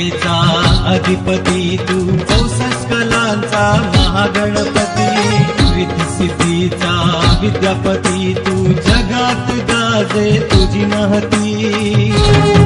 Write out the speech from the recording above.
संभावितेचा अधिपती तू. चौसष्ट कलांचा महागणपती. रिद्धिसिद्धीचा विद्यापती तू. जगात गाजे तुझी महती.